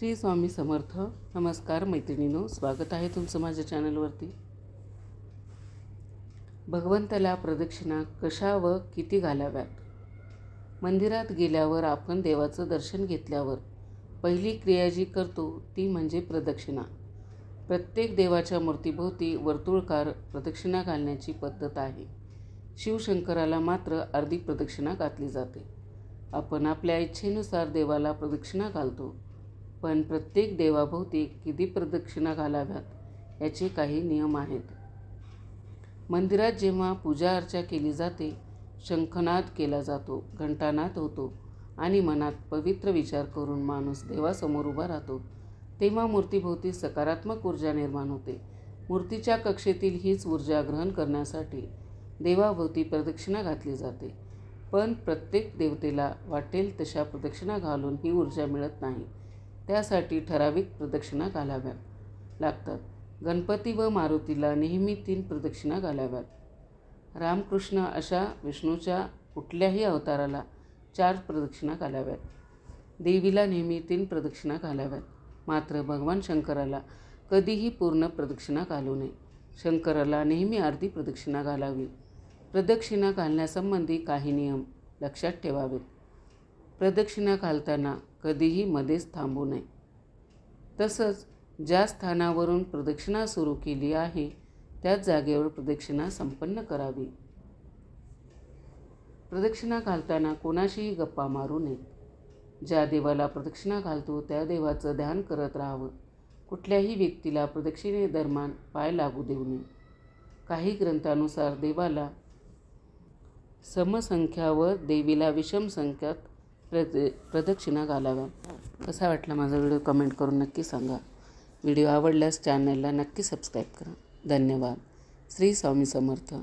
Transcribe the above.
श्री स्वामी समर्थ. नमस्कार मैत्रिणीनो स्वागत आहे तुमचं माझ्या चॅनलवरती. भगवंताला प्रदक्षिणा कशा व किती घालाव्यात? मंदिरात गेल्यावर आपण देवाचं दर्शन घेतल्यावर पहिली क्रिया जी करतो ती म्हणजे प्रदक्षिणा. प्रत्येक देवाच्या मूर्तीभोवती वर्तुळकार प्रदक्षिणा घालण्याची पद्धत आहे. शिवशंकराला मात्र अर्धी प्रदक्षिणा घातली जाते. आपण आपल्या इच्छेनुसार देवाला प्रदक्षिणा घालतो. पण प्रत्येक देवाभोवती किती प्रदक्षिणा घालाव्यात याचे काही नियम आहेत. मंदिरात जेव्हा पूजा अर्चा केली जाते शंखनाद केला जातो घंटानाद होतो आणि मनात पवित्र विचार करून माणूस देवासमोर उभा राहतो तेव्हा मूर्तीभोवती सकारात्मक ऊर्जा निर्माण होते. मूर्तीच्या कक्षेतील हीच ऊर्जा ग्रहण करण्यासाठी देवाभोवती प्रदक्षिणा घातली जाते. पण प्रत्येक देवतेला वाटेल तशा प्रदक्षिणा घालून ही ऊर्जा मिळत नाही. त्यासाठी ठराविक प्रदक्षिणा घालाव्या लागतात. गणपती व मारुतीला नेहमी तीन प्रदक्षिणा घालाव्यात. रामकृष्ण अशा विष्णूच्या कुठल्याही अवताराला चार प्रदक्षिणा घालाव्यात. देवीला नेहमी तीन प्रदक्षिणा घालाव्यात. मात्र भगवान शंकराला कधीही पूर्ण प्रदक्षिणा घालू नये. शंकराला नेहमी अर्धी प्रदक्षिणा घालावी. प्रदक्षिणा घालण्यासंबंधी काही नियम लक्षात ठेवावेत. प्रदक्षिणा घालताना कधीही मध्येच थांबू नये. तसंच ज्या स्थानावरून प्रदक्षिणा सुरू केली आहे त्याच जागेवर प्रदक्षिणा संपन्न करावी. प्रदक्षिणा घालताना कोणाशीही गप्पा मारू नये. ज्या देवाला प्रदक्षिणा घालतो त्या देवाचं ध्यान करत राहावं. कुठल्याही व्यक्तीला प्रदक्षिणेदरम्यान पाय लागू देऊ नये. काही ग्रंथानुसार देवाला समसंख्या व देवीला विषम संख्यात प्रद प्रदक्षिणा घालाव्या. कसा वाटला माझा व्हिडिओ कमेंट करून नक्की सांगा. व्हिडिओ आवडल्यास चॅनलला नक्की सबस्क्राईब करा. धन्यवाद. श्री स्वामी समर्थ.